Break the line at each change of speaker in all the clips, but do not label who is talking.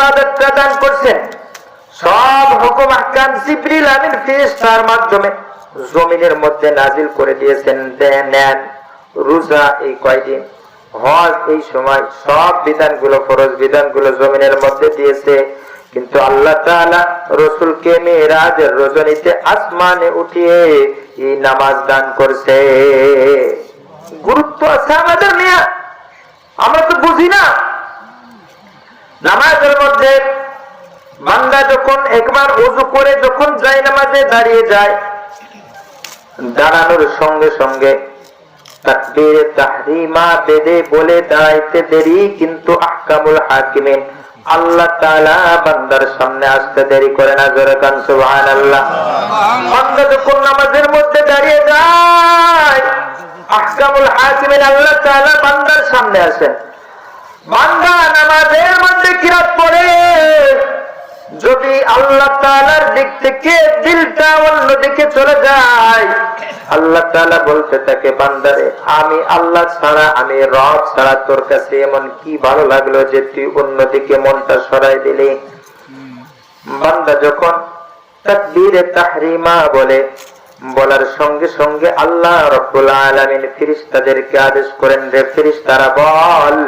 কাছে বসিয়ে এই ইবাদতটা দান করছেন। সব হুকুম আহকাম জিবরিল আমিন ফেরেশতার মাধ্যমে জমিনের মধ্যে নাজিল করে দিয়েছেন। নেন, রোজা এই কয়দিন, হজ এই সময় সব বিধানগুলো, ফরজ বিধানগুলো জমিনের মধ্যে দিয়েছে। কিন্তু আল্লাহ তাআলা রসুলকে মেয়েরাজের রজনীতে আসমানে উঠিয়ে এই নামাজ দান করছে। গুরুত্ব আছে আমাদের নিয়ে। আমরা তো বুঝি না। নামাজের মধ্যে বান্দা যখন একবার উজু করে যখন যায় নামাজে দাঁড়িয়ে যায়, দাঁড়ানোর সঙ্গে সঙ্গে আল্লাহ বান্দার সামনে বান্দার সামনে আসেন। বান্দা নামাজের মধ্যে কিরাত পড়ে। যদি আল্লাহ তাআলার দিক থেকে দিলটা অন্যদিকে চলে যায়, আল্লাহ তাআলা বলতে থাকে বান্দারে আমি আল্লাহ ছাড়া, আমি রব ছাড়া তোর কাছে এমন কি ভালো লাগল যে তুই অন্যদিকে মনটা সরাই দিলি? বান্দা যখন তাকবীরে তাহরিমা বলে, বলার সঙ্গে সঙ্গে আল্লাহ রব্বুল আলামিন ফেরেশতাদেরকে আদেশ করেন রে ফেরেশতারা বল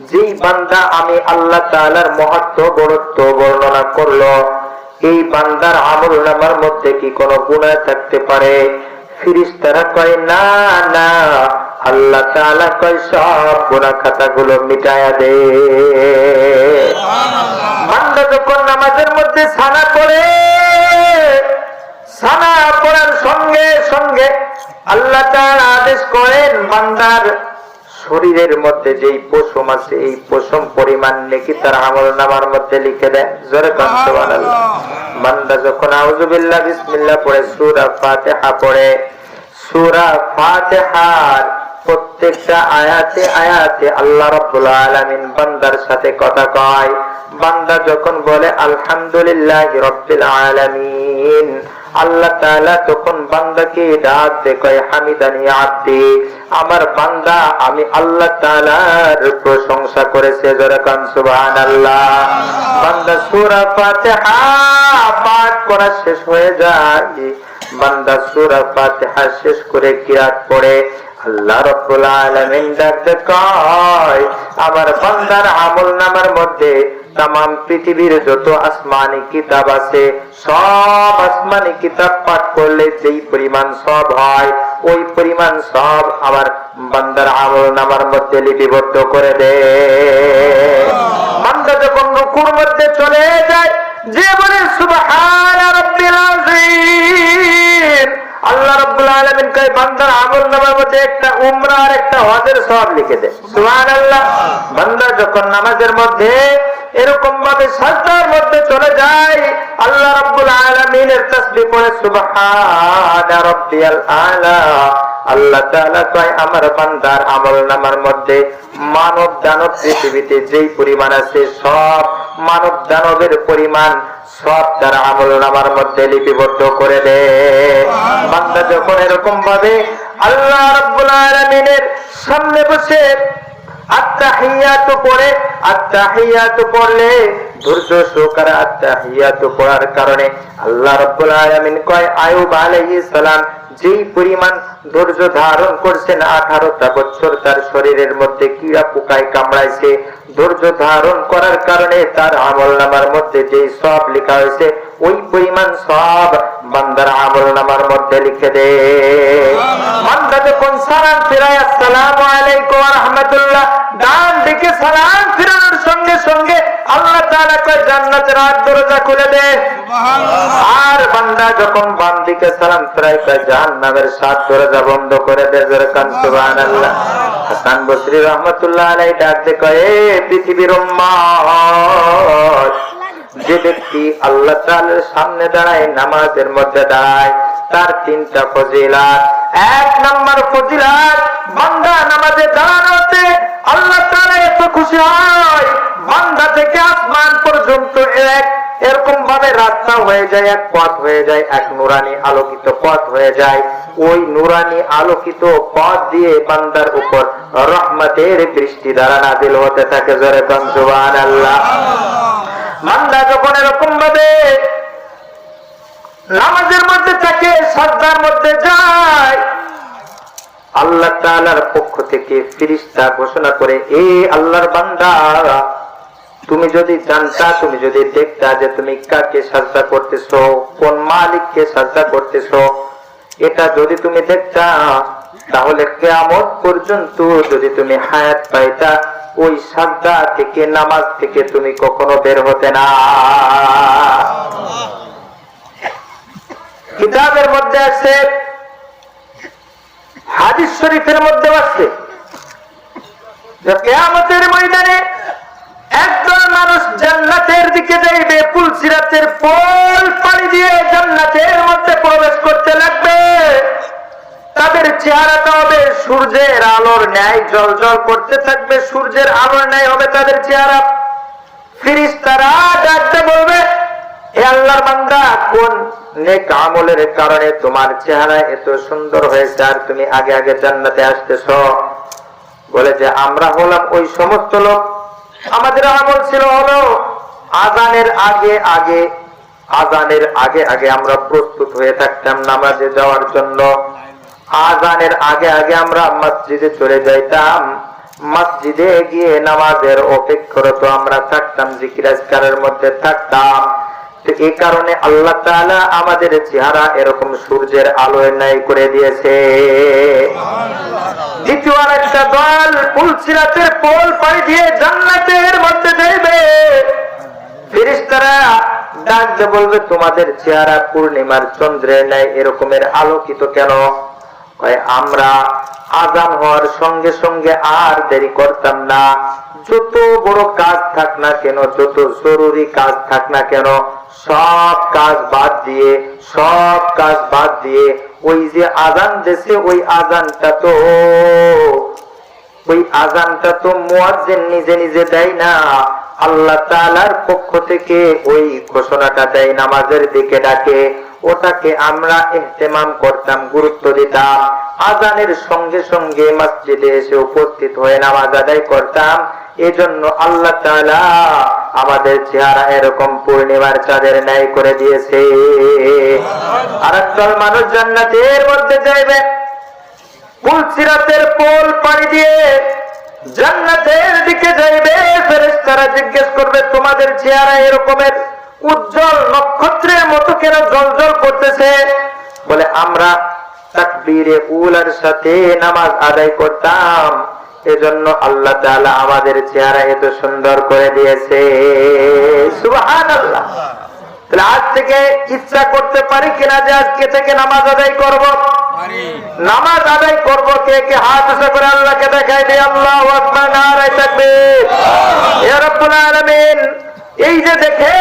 যেই বান্দা আমি আল্লাহ তাআলার মহত্ব বড়ত্ব বর্ণনা করল, এই বান্দার আমল নামার মধ্যে কি কোনো গুনাহ থাকতে পারে? ফিরিস্তারা কয়, না না, আল্লাহ কয়, সব মিটায়া দে। বান্দা যখন নামাজের মধ্যে সানা পড়ে সানা পড়ার সঙ্গে সঙ্গে আল্লাহ তাআলা আদেশ করেন, বান্দার শরীরের মধ্যে যেই পশম আছে, এই পশম পরিমাণ নাকি তার আমল নামার মধ্যে লিখে দেয়। যখন বিসমিল্লাহ পড়ে, সূরা ফাতিহা পড়ে, সূরা ফাতিহার প্রত্যেকটা আয়াতে আয়াতে আল্লাহ রাব্বুল আলামিন বান্দার সাথে কথা কয়। বান্দা যখন বলে, আলহামদুলিল্লাহ রাব্বিল আলামিন আল্লাহ তাআলা তখন বান্দাকে ডাক দে কয়, হামিদানি আব্দি আমার বান্দা, আমি আল্লাহ তাআলার প্রশংসা করেছে, জোরে কান, সুবহানাল্লাহ। বান্দা সূরা ফাতিহা পাঠ করা শেষ হয়ে যায়। বান্দা সূরা ফাতিহা শেষ করে কিরাত পড়ে। আল্লাহ রাব্বুল আলামিন ডাকতে কয়, আমার বান্দার আমল নামার মধ্যে তাম পৃথিবীর যত আসমানি কিতাব আছে সব আসমানি কিতাব পাঠ করলে যেই পরিমাণ সব হয় ওই পরিমাণ সব আমার বান্দার আমল নামার মধ্যে লিপিবদ্ধ করে দে বান্দা যখন রুকুর মধ্যে চলে যায় যে বলে আল্লাহ রাব্বুল আলামিন কয় বান্দার আমল নামার মধ্যে একটা উমরা আর একটা হজের সব লিখে দেয় সুবহানাল্লাহ বান্দা যখন নামাজের মধ্যে এরকম ভাবে সাজদার মধ্যে চলে যায়। আল্লাহ রাব্বুল আলামিনের তাসবিহ পড়ে, সুবহান আল্লাহ তাআলা কয়, আমার বান্দার আমল নামার মধ্যে মানব দানব পৃথিবীতে যেই পরিমাণ আছে, সব মানব দানবের পরিমাণ সব তার আমল নামার মধ্যে লিপিবদ্ধ করে দে। বান্দা যখন এরকম ভাবে আল্লাহ রাব্বুল আলামিনের সামনে বসে যেই পরিমাণ ধৈর্য ধারণ করছেন আঠারোটা বছর তার শরীরের মধ্যে কিড়া পোকায় কামড়াইছে, ধৈর্য ধারণ করার কারণে তার আমল নামার মধ্যে যে সব লেখা হয়েছে, ওই পরিমাণ সব বান্দার আমল নামার মধ্যে লিখে দে। বান্দা যখন সালাম ফিরায় আসসালামু আলাইকুম ওয়া রাহমাতুল্লাহ। ডান দিকে সালাম ফিরানোর সঙ্গে সঙ্গে আল্লাহ তাআলা কয় জান্নাতের আট দরজা খুলে দে। আর বান্দা যখন বাম দিকে সালাম ফিরায় কয় জাহান্নামের সাত দরজা বন্ধ করে দে জোরে কান সুবহানাল্লাহ। হাসান বসরি রহমাতুল্লাহ আলাইহি ডাকতে কয় এ পৃথিবীর উম্মত যে ব্যক্তি আল্লাহ তাআলার সামনে দাঁড়ায়, নামাজের মধ্যে দাঁড়ায়, তার তিনটা ফজিলাত। এক নম্বর ফজিলাত, বান্দা নামাজে দাঁড়ানোতে আল্লাহ তাআলা এত খুশি হয়, বান্দা থেকে আসমান পর্যন্ত এক এরকম ভাবে রাস্তা হয়ে যায়, এক পথ হয়ে যায়, এক নুরানি আলোকিত পথ হয়ে যায়। ওই নুরানি আলোকিত পথ দিয়ে বান্দার উপর রহমতের দৃষ্টি দ্বারা নাজিল হতে থাকে, জোরে কনসুবান আল্লাহ মান্দা যখন এরকম ভাবে নামাজের মধ্যে থাকে শ্রদ্ধার মধ্যে যায়। আল্লাহ তাআলার পক্ষ থেকে ফিরিস্তা ঘোষণা করে, এ আল্লাহর বান্দা, তুমি যদি জানতা, তুমি যদি দেখতা যে তুমি কাকে সাজদা করতেছো, কোন মালিককে সাজদা করতেছ, এটা যদি তুমি দেখতা, তাহলে কেয়ামত পর্যন্ত যদি তুমি হায়াত পাইতা ওই সাজদা থেকে, নামাজ থেকে তুমি কখনো বের হতে না। কিতাবের মধ্যে আছে, হাদিস শরীফের মধ্যে আছে। কেয়ামতের ময়দানে একদল মানুষ জান্নাতের দিকে যাইবে পুলসিরাতের পোল পাড়ি দিয়ে জান্নাতের মধ্যে প্রবেশ করতে লাগবে। তাদের চেহারাটা হবে সূর্যের আলোর ন্যায় জল জল করতে থাকবে সূর্যের আলোর ন্যায় হবে তাদের চেহারা। ফিরিস্তারা ডাকতে বলবে হে আল্লাহর বান্দা, কোন নেক আমলের কারণে তোমার চেহারা এত সুন্দর হয়েছে আর তুমি আগে আগে জান্নাতে আসতেছ? বলে যে, আমরা হলাম ওই সমস্ত লোক। আমাদের আমল ছিল হলো আজানের আগে আগে, আজানের আগে আগে আমরা প্রস্তুত হয়ে থাকতাম নামাজে যাওয়ার জন্য। আজানের আগে আগে আমরা মসজিদে চলে যাইতাম। মসজিদে গিয়ে নামাজের অপেক্ষরত আমরা থাকতাম জিকিরাজকারের মধ্যে থাকতাম। তো এই কারণে আল্লাহ আমাদের চেহারা এরকম সূর্যের আলোয় ন্যায় করে দিয়েছে। দ্বিতীয় একটা দল পুলসিরাতের পোল পাড়ি দিয়ে জান্নাতের মধ্যে যাইবে। ফেরেশতারা ডাক বলবে তোমাদের চেহারা পূর্ণিমার চন্দ্রের ন্যায় এরকমের আলোকিত কেন? আমরা আজান হওয়ার সঙ্গে সঙ্গে আর দেরি করতাম না। যত বড় কাজ থাক না কেন, যত জরুরি কাজ থাক না কেন, সব কাজ বাদ দিয়ে, সব কাজ বাদ দিয়ে, ওই যে আজান দেশে ওই আজানটা তো, ওই আজানটা তো মুয়াজ্জিন নিজে নিজে দেয় না। আল্লাহ তাআলার পক্ষ থেকে ওই ঘোষণাটা দেয়, নামাজের দিকে ডাকে। ওটাকে আমরা ইহতেমাম করতাম, গুরুত্ব দিতাম। আজানের সঙ্গে সঙ্গে মসজিদে এসে উপস্থিত হয়ে নামাজ আদায় করতাম। এজন্য আল্লাহ আমাদের চেহারা এরকম পূর্ণিমার চাঁদের ন্যায় করে দিয়েছে। আর একদল মানুষ জান্নাতের মধ্যে যাইবে। পুলসিরাতের পোল পাড়ি দিয়ে জান্নাতের দিকে যাইবে। ফেরেশতারা জিজ্ঞেস করবে, তোমাদের চেহারা এরকমের উজ্জ্বল নক্ষত্রের মতো কেন জলজল করতেছে। বলে আমরা তাকবীরে উলার সাথে নামাজ আদায় করতাম। এজন্য আল্লাহ তাআলা আমাদের চেহারা এত সুন্দর করে দিয়েছে। সুবহানাল্লাহ। তাহলে আজ থেকে ইচ্ছা করতে পারি কিনা যে আজকে থেকে নামাজ আদায় করব? নামাজ আদায় করব কে কে? হাত উঁচু করে আল্লাহকে দেখাই দিয়ে আল্লাহ আকবার নারায় থাকবে এই যে দেখে